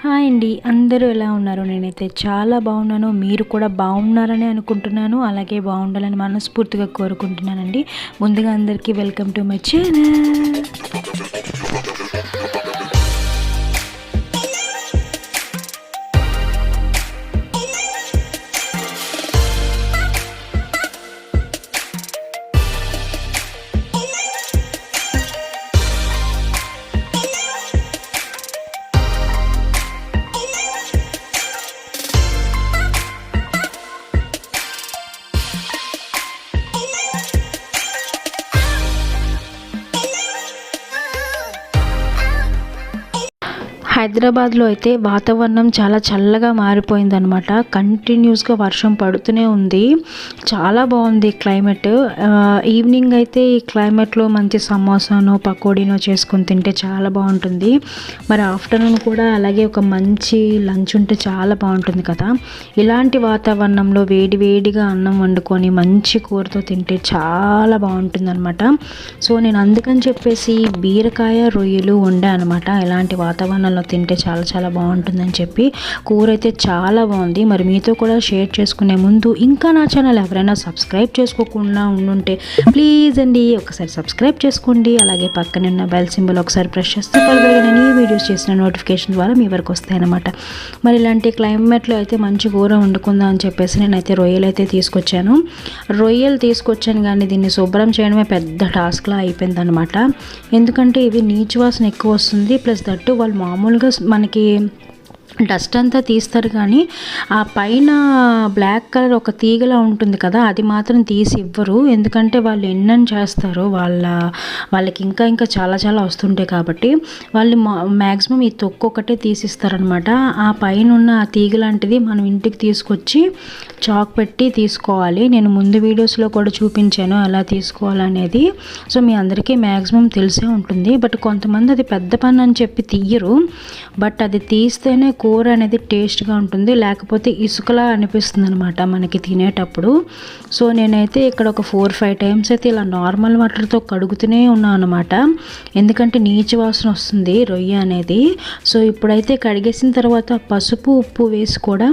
Hi అండి. అందరూ ఎలా ఉన్నారు? నేనైతే చాలా బాగున్నాను. మీరు కూడా బాగున్నారని అనుకుంటున్నాను. అలాగే బాగుండాలని మనస్ఫూర్తిగా కోరుకుంటున్నానండి. ముందుగా అందరికీ వెల్కమ్ టు మై ఛానల్. హైదరాబాద్లో అయితే వాతావరణం చాలా చల్లగా మారిపోయిందనమాట కంటిన్యూస్గా వర్షం పడుతూనే ఉంది. చాలా బాగుంది క్లైమేట్. ఈవినింగ్ అయితే ఈ క్లైమేట్లో మంచి సమోసానో పకోడీనో చేసుకొని తింటే చాలా బాగుంటుంది. మరి ఆఫ్టర్నూన్ కూడా అలాగే ఒక మంచి లంచ్ ఉంటే చాలా బాగుంటుంది కదా. ఇలాంటి వాతావరణంలో వేడి వేడిగా అన్నం వండుకొని మంచి కూరతో తింటే చాలా బాగుంటుంది అనమాట సో నేను అందుకని చెప్పేసి బీరకాయ రొయ్యలు వండా అనమాట ఇలాంటి వాతావరణంలో తింటే చాలా చాలా బాగుంటుందని చెప్పి కూర అయితే చాలా బాగుంది. మరి మీతో కూడా షేర్ చేసుకునే ముందు ఇంకా నా ఛానల్ ఎవరైనా సబ్స్క్రైబ్ చేసుకోకుండా ఉండుంటే ప్లీజ్ అండి ఒకసారి సబ్స్క్రైబ్ చేసుకోండి. అలాగే పక్కనే ఉన్న బెల్ సింబల్ ఒకసారి ప్రెస్ చేస్తే పలుగా నేను ఈ వీడియోస్ చేసిన నోటిఫికేషన్ ద్వారా మీ వరకు వస్తాయన్నమాట మరి ఇలాంటి క్లైమేట్లో అయితే మంచి కూర వండుకుందాం అని చెప్పేసి నేనైతే రొయ్యలు అయితే తీసుకొచ్చాను. రొయ్యలు తీసుకొచ్చాను కానీ దీన్ని శుభ్రం చేయడమే పెద్ద టాస్క్లా అయిపోయిందనమాట ఎందుకంటే ఇవి నీచు వాసన ఎక్కువ వస్తుంది. ప్లస్ దట్టు వాళ్ళు మామూలుగా మనకి డస్ట్ అంతా తీస్తారు కానీ ఆ పైన బ్లాక్ కలర్ ఒక తీగలా ఉంటుంది కదా అది మాత్రం తీసి ఇవ్వరు. ఎందుకంటే వాళ్ళు ఎన్నని చేస్తారు వాళ్ళ వాళ్ళకి ఇంకా ఇంకా చాలా చాలా వస్తుంటాయి కాబట్టి వాళ్ళు మ్యాక్సిమం ఈ తొక్కు ఒకటే తీసిస్తారనమాట. ఆ పైన ఉన్న ఆ తీగ లాంటిది మనం ఇంటికి తీసుకొచ్చి చాక్ పెట్టి తీసుకోవాలి. నేను ముందు వీడియోస్లో కూడా చూపించాను ఎలా తీసుకోవాలనేది. సో మీ అందరికీ మ్యాక్సిమం తెలిసే ఉంటుంది. బట్ కొంతమంది అది పెద్ద పని అని చెప్పి తీయరు. బట్ అది తీస్తేనే కూర అనేది టేస్ట్గా ఉంటుంది. లేకపోతే ఇసుకలా అనిపిస్తుంది అనమాట మనకి తినేటప్పుడు. సో నేనైతే ఇక్కడ ఒక ఫోర్ ఫైవ్ టైమ్స్ అయితే ఇలా నార్మల్ వాటర్తో కడుగుతూనే ఉన్నాను అనమాట ఎందుకంటే నీచు వాసన వస్తుంది రొయ్య అనేది. సో ఇప్పుడైతే కడిగేసిన తర్వాత పసుపు ఉప్పు వేసి కూడా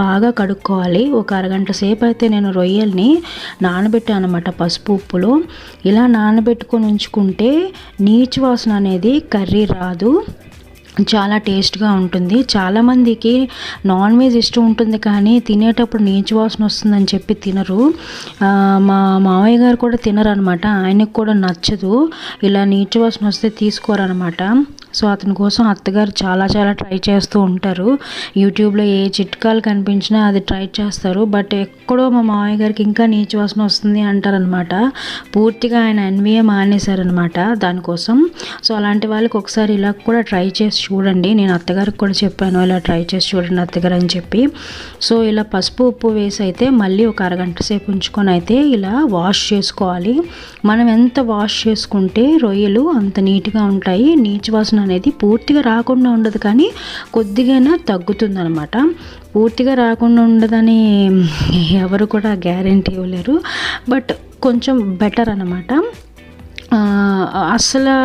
బాగా కడుక్కోవాలి. ఒక అరగంట సేపు అయితే నేను రొయ్యల్ని నానబెట్టాను అనమాట పసుపు ఉప్పులో. ఇలా నానబెట్టుకొని ఉంచుకుంటే నీచు వాసన అనేది కర్రీ రాదు. చాలా టేస్ట్గా ఉంటుంది. చాలామందికి నాన్ వెజ్ ఇష్టం ఉంటుంది కానీ తినేటప్పుడు నీచు వాసన వస్తుందని చెప్పి తినరు. మా మామయ్య గారు కూడా తినరు అనమాట ఆయనకు కూడా నచ్చదు. ఇలా నీచు వాసన వస్తే తీసుకోరనమాట. సో అతని కోసం అత్తగారు చాలా చాలా ట్రై చేస్తూ ఉంటారు. యూట్యూబ్లో ఏ చిట్కాలు కనిపించినా అది ట్రై చేస్తారు. బట్ ఎక్కడో మా మామయ్య గారికి ఇంకా నీచు వాసన వస్తుంది అంటారనమాట. పూర్తిగా ఆయన ఎన్విఏ మానేశారనమాట దానికోసం. సో అలాంటి వాళ్ళకి ఒకసారి ఇలా కూడా ట్రై చేసి చూడండి నేను అత్తగారికి కూడా చెప్పాను ఇలా ట్రై చేసి చూడండి అత్తగారు అని చెప్పి. సో ఇలా పసుపు ఉప్పు వేసి అయితే మళ్ళీ ఒక అరగంట సేపు ఉంచుకొని అయితే ఇలా వాష్ చేసుకోవాలి. మనం ఎంత వాష్ చేసుకుంటే రొయ్యలు అంత నీట్గా ఉంటాయి నీచు వాసన అనేది పూర్తిగా రాకుండా ఉండదు కానీ కొద్దిగా తగ్గుతుంది అనమాట పూర్తిగా రాకుండా ఉండదని ఎవరు కూడా గ్యారంటీ ఇవ్వలేరు. బట్ కొంచెం బెటర్ అనమాట అస్సలు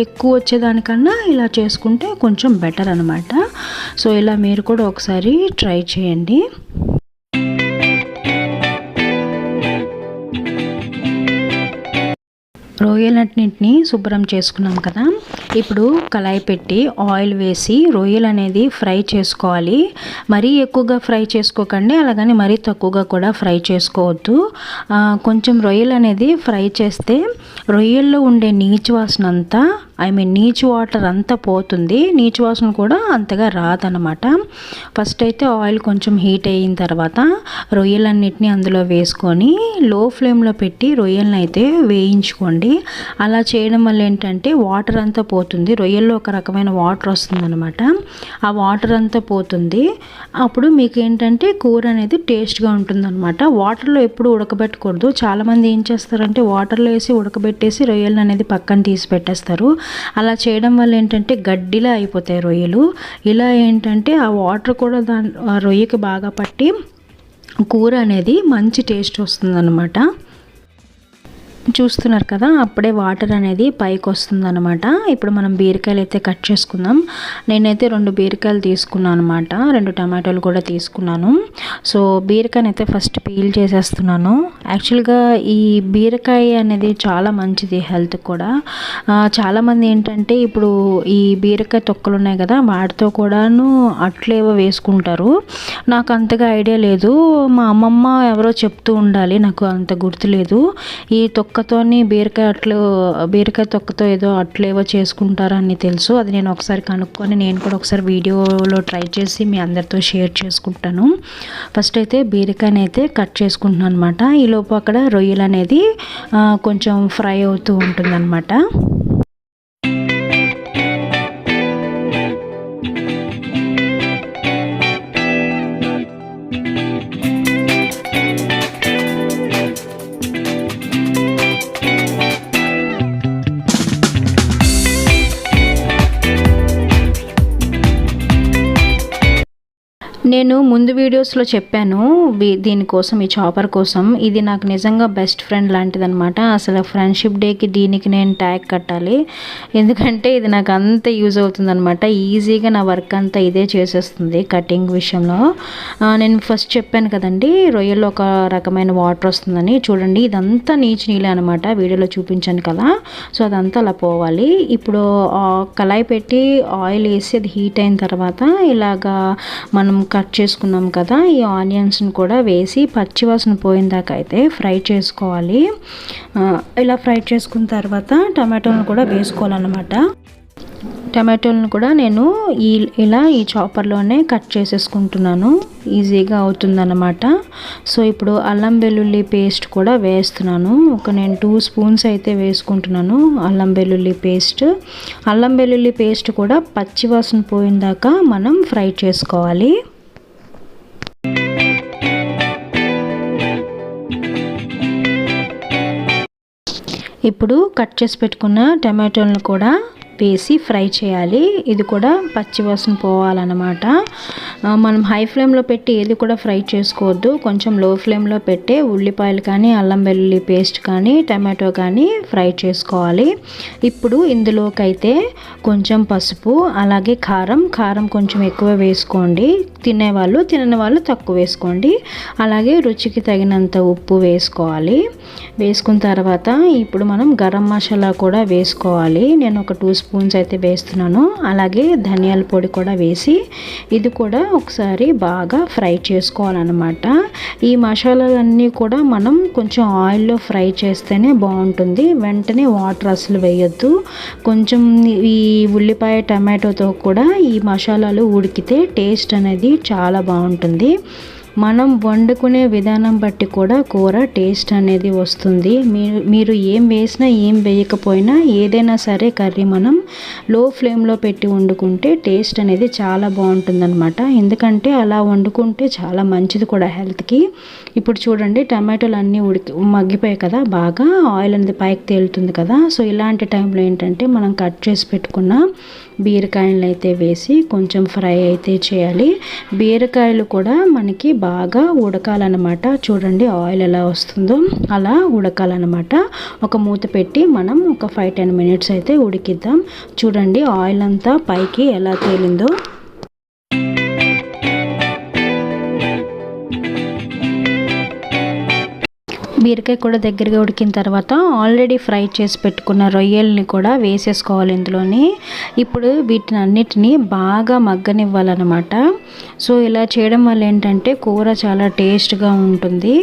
ఎక్కువ వచ్చేదానికన్నా ఇలా చేసుకుంటే కొంచెం బెటర్ అనమాట సో ఇలా మీరు కూడా ఒకసారి ట్రై చేయండి. రొయ్యలన్నింటినీ శుభ్రం చేసుకున్నాం కదా. ఇప్పుడు కళాయి పెట్టి ఆయిల్ వేసి రొయ్యలు అనేది ఫ్రై చేసుకోవాలి. మరీ ఎక్కువగా ఫ్రై చేసుకోకండి అలాగని మరీ తక్కువగా కూడా ఫ్రై చేసుకోవద్దు. కొంచెం రొయ్యలు అనేది ఫ్రై చేస్తే రొయ్యల్లో ఉండే నీచు వాసన అంతా ఐ మీన్ నీచు వాటర్ అంతా పోతుంది. నీచు వాసన కూడా అంతగా రాదనమాట ఫస్ట్ అయితే ఆయిల్ కొంచెం హీట్ అయిన తర్వాత రొయ్యలన్నిటిని అందులో వేసుకొని లో ఫ్లేమ్లో పెట్టి రొయ్యలను అయితే వేయించుకోండి. అలా చేయడం వల్ల ఏంటంటే వాటర్ అంతా పోతుంది. రొయ్యల్లో ఒక రకమైన వాటర్ వస్తుందన్నమాట. ఆ వాటర్ అంతా పోతుంది. అప్పుడు మీకు ఏంటంటే కూర అనేది టేస్ట్గా ఉంటుందన్నమాట. వాటర్లో ఎప్పుడు ఉడకబెట్టకూడదు. చాలామంది ఏం చేస్తారంటే వాటర్లో వేసి ఉడకబెట్టేసి రొయ్యలను అనేది పక్కన తీసి పెట్టేస్తారు. అలా చేయడం వల్ల ఏంటంటే గడ్డిలా అయిపోతాయి రొయ్యలు. ఇలా ఏంటంటే ఆ వాటర్ కూడా దాని ఆ రొయ్యకి బాగా పట్టి కూర అనేది మంచి టేస్ట్ వస్తుందన్నమాట. చూస్తున్నారు కదా అప్పుడే వాటర్ అనేది పైకి వస్తుంది అనమాట ఇప్పుడు మనం బీరకాయలు అయితే కట్ చేసుకుందాం. నేనైతే రెండు బీరకాయలు తీసుకున్నాను అనమాట రెండు టమాటోలు కూడా తీసుకున్నాను. సో బీరకాయని అయితే ఫస్ట్ పీల్ చేసేస్తున్నాను. యాక్చువల్గా ఈ బీరకాయ అనేది చాలా మంచిది హెల్త్ కూడా. చాలామంది ఏంటంటే ఇప్పుడు ఈ బీరకాయ తొక్కలు ఉన్నాయి కదా వాటితో కూడాను అట్లేవో వేసుకుంటారు. నాకు అంతగా ఐడియా లేదు. మా అమ్మమ్మ ఎవరో చెప్తూ ఉండాలి నాకు అంత గుర్తులేదు. ఈ తొక్క తొక్కతోని బీరకాయ అట్లు బీరకాయ తొక్కతో ఏదో అట్లేవో చేసుకుంటారని తెలుసు. అది నేను ఒకసారి కనుక్కొని నేను కూడా ఒకసారి వీడియోలో ట్రై చేసి మీ అందరితో షేర్ చేసుకుంటాను. ఫస్ట్ అయితే బీరకాయని అయితే కట్ చేసుకుంటున్నాను అనమాట ఈలోపు అక్కడ రొయ్యలు అనేది కొంచెం ఫ్రై అవుతూ ఉంటుందన్నమాట. నేను ముందు వీడియోస్లో చెప్పాను దీనికోసం ఈ చాపర్ కోసం. ఇది నాకు నిజంగా బెస్ట్ ఫ్రెండ్ లాంటిది అనమాట అసలు ఫ్రెండ్షిప్ డేకి దీనికి నేను ట్యాగ్ కట్టాలి. ఎందుకంటే ఇది నాకు అంత యూజ్ అవుతుందనమాట ఈజీగా నా వర్క్ అంతా ఇదే చేసేస్తుంది కటింగ్ విషయంలో. నేను ఫస్ట్ చెప్పాను కదండి రొయ్యల్లో ఒక రకమైన వాటర్ వస్తుందని. చూడండి ఇదంతా నీచు నీళ్ళే అనమాట వీడియోలో చూపించాను కదా. సో అదంతా అలా పోవాలి. ఇప్పుడు కళాయి పెట్టి ఆయిల్ వేసి అది హీట్ అయిన తర్వాత ఇలాగా మనం కట్ చేసుకున్నాం కదా ఈ ఆనియన్స్ని కూడా వేసి పచ్చివాసన పోయిందాక అయితే ఫ్రై చేసుకోవాలి. ఇలా ఫ్రై చేసుకున్న తర్వాత టమాటోలను కూడా వేసుకోవాలన్నమాట. టమాటోలను కూడా నేను ఈ ఇలా ఈ చాపర్లోనే కట్ చేసేసుకుంటున్నాను. ఈజీగా అవుతుందన్నమాట. సో ఇప్పుడు అల్లం వెల్లుల్లి పేస్ట్ కూడా వేస్తున్నాను. ఒక నేను టూ స్పూన్స్ అయితే వేసుకుంటున్నాను అల్లం వెల్లుల్లి పేస్ట్. అల్లం వెల్లుల్లి పేస్ట్ కూడా పచ్చివాసన పోయిందాక మనం ఫ్రై చేసుకోవాలి. ఇప్పుడు కట్ చేసి పెట్టుకున్న టమాటోలను కూడా వేసి ఫ్రై చేయాలి. ఇది కూడా పచ్చివాసన పోవాలన్నమాట. మనం హై ఫ్లేమ్లో పెట్టి ఏది కూడా ఫ్రై చేసుకోవద్దు. కొంచెం లో ఫ్లేమ్లో పెట్టే ఉల్లిపాయలు కానీ అల్లం వెల్లుల్లి పేస్ట్ కానీ టమాటో కానీ ఫ్రై చేసుకోవాలి. ఇప్పుడు ఇందులోకైతే కొంచెం పసుపు అలాగే కారం. కారం కొంచెం ఎక్కువ వేసుకోండి. తినేవాళ్ళు తినని వాళ్ళు తక్కువ వేసుకోండి. అలాగే రుచికి తగినంత ఉప్పు వేసుకోవాలి. వేసుకున్న తర్వాత ఇప్పుడు మనం గరం మసాలా కూడా వేసుకోవాలి. నేను ఒక టూ స్పూన్స్ అయితే వేస్తున్నాను. అలాగే ధనియాల పొడి కూడా వేసి ఇది కూడా ఒకసారి బాగా ఫ్రై చేసుకోవాలన్నమాట. ఈ మసాలాలన్నీ కూడా మనం కొంచెం ఆయిల్లో ఫ్రై చేస్తేనే బాగుంటుంది. వెంటనే వాటర్ అసలు వేయొద్దు. కొంచెం ఈ ఉల్లిపాయ టమాటోతో కూడా ఈ మసాలాలు ఉడికితే టేస్ట్ అనేది చాలా బాగుంటుంది. మనం వండుకునే విధానం బట్టి కూడా కూర టేస్ట్ అనేది వస్తుంది. మీరు మీరు ఏం వేసినా ఏం వేయకపోయినా ఏదైనా సరే కర్రీ మనం లో ఫ్లేమ్లో పెట్టి వండుకుంటే టేస్ట్ అనేది చాలా బాగుంటుందన్నమాట. ఎందుకంటే అలా వండుకుంటే చాలా మంచిది కూడా హెల్త్కి. ఇప్పుడు చూడండి టమాటోలు అన్నీ ఉడికి మగ్గిపోయాయి కదా బాగా. ఆయిల్ అనేది పైకి తేలుతుంది కదా. సో ఇలాంటి టైంలో ఏంటంటే మనం కట్ చేసి పెట్టుకున్న బీరకాయలు అయితే వేసి కొంచెం ఫ్రై అయితే చేయాలి. బీరకాయలు కూడా మనకి బాగా ఉడకాలన్నమాట. చూడండి ఆయిల్ ఎలా వస్తుందో. అలా ఉడకాలన్నమాట. ఒక మూత పెట్టి మనం ఒక ఫైవ్ టెన్ మినిట్స్ అయితే ఉడికిద్దాం. చూడండి ఆయిల్ అంతా పైకి ఎలా తేలిందో. బీరకాయ కూడా దగ్గరగా ఉడికిన తర్వాత ఆల్రెడీ ఫ్రై చేసి పెట్టుకున్న రొయ్యల్ని కూడా వేసేసుకోవాలి ఇందులోని. ఇప్పుడు వీటిని అన్నిటినీ బాగా మగ్గనివ్వాలన్నమాట. సో ఇలా చేయడం వల్ల ఏంటంటే కూర చాలా టేస్ట్గా ఉంటుంది.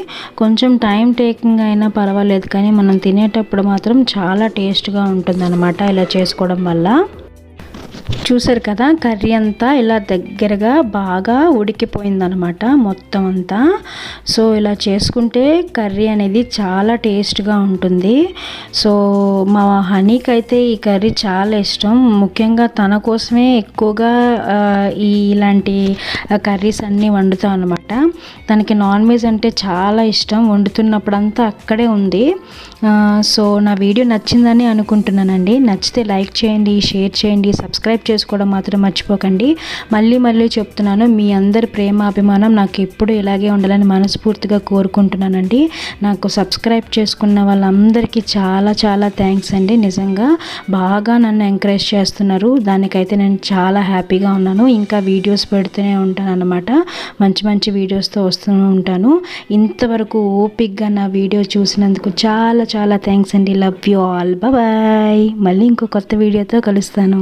కొంచెం టైం టేకింగ్ అయినా పర్వాలేదు కానీ మనం తినేటప్పుడు మాత్రం చాలా టేస్ట్గా ఉంటుంది అనమాట ఇలా చేసుకోవడం వల్ల. చూసారు కదా కర్రీ అంతా ఇలా దగ్గరగా బాగా ఉడికిపోయిందనమాట మొత్తం అంతా. సో ఇలా చేసుకుంటే కర్రీ అనేది చాలా టేస్ట్గా ఉంటుంది. సో మా హనీకి అయితే ఈ కర్రీ చాలా ఇష్టం. ముఖ్యంగా తన కోసమే ఎక్కువగా ఈ ఇలాంటి కర్రీస్ అన్నీ వండుతాం అనమాట. తనకి నాన్ వెజ్ అంటే చాలా ఇష్టం. వండుతున్నప్పుడంతా అక్కడే ఉంది. సో నా వీడియో నచ్చిందని అనుకుంటున్నానండి. నచ్చితే లైక్ చేయండి షేర్ చేయండి సబ్స్క్రైబ్ సబ్స్క్రైబ్ చేసుకోవడం మాత్రం మర్చిపోకండి. మళ్ళీ మళ్ళీ చెప్తున్నాను మీ అందరి ప్రేమ అభిమానం నాకు ఎప్పుడు ఇలాగే ఉండాలని మనస్ఫూర్తిగా కోరుకుంటున్నానండి. నాకు సబ్స్క్రైబ్ చేసుకున్న వాళ్ళందరికీ చాలా చాలా థ్యాంక్స్ అండి. నిజంగా బాగా నన్ను ఎంకరేజ్ చేస్తున్నారు. దానికైతే నేను చాలా హ్యాపీగా ఉన్నాను. ఇంకా వీడియోస్ పెడుతూనే ఉంటాను అనమాట మంచి మంచి వీడియోస్తో వస్తూ ఉంటాను. ఇంతవరకు ఓపిక్గా నా వీడియో చూసినందుకు చాలా చాలా థ్యాంక్స్ అండి. Love you all. బాయ్. మళ్ళీ ఇంకో కొత్త వీడియోతో కలుస్తాను.